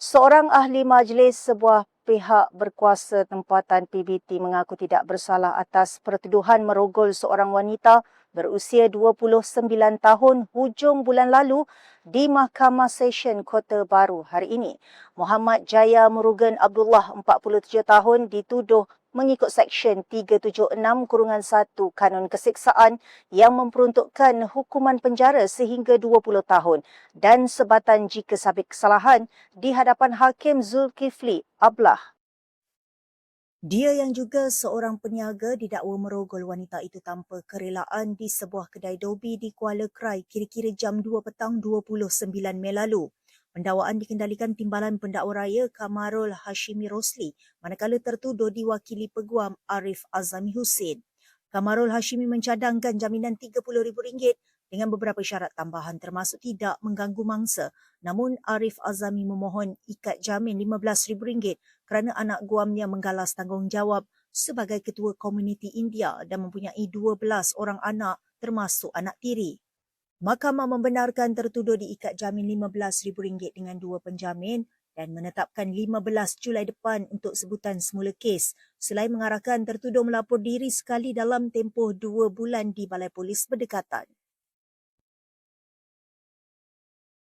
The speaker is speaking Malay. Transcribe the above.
Seorang ahli majlis sebuah pihak berkuasa tempatan PBT mengaku tidak bersalah atas pertuduhan merogol seorang wanita berusia 29 tahun hujung bulan lalu di Mahkamah Session Kota Baru hari ini. Muhammad Jaya Murugan Abdullah 47 tahun dituduh mengikut Seksyen 376 kurungan 1 Kanun Kesiksaan yang memperuntukkan hukuman penjara sehingga 20 tahun dan sebatan jika sabit kesalahan di hadapan Hakim Zulkifli Ablah. Dia yang juga seorang peniaga didakwa merogol wanita itu tanpa kerelaan di sebuah kedai dobi di Kuala Krai kira-kira jam 2 petang 29 Mei lalu. Pendakwaan dikendalikan Timbalan Pendakwa Raya Kamarul Hashimi Rosli manakala tertuduh diwakili Peguam Arif Azami Hussein. Kamarul Hashimi mencadangkan jaminan RM30,000 dengan beberapa syarat tambahan termasuk tidak mengganggu mangsa. Namun Arif Azami memohon ikat jamin RM15,000 kerana anak guamnya menggalas tanggungjawab sebagai ketua komuniti India dan mempunyai 12 orang anak termasuk anak tiri. Mahkamah membenarkan tertuduh diikat jamin RM15,000 dengan dua penjamin dan menetapkan 15 Julai depan untuk sebutan semula kes selain mengarahkan tertuduh melapor diri sekali dalam tempoh dua bulan di Balai Polis berdekatan.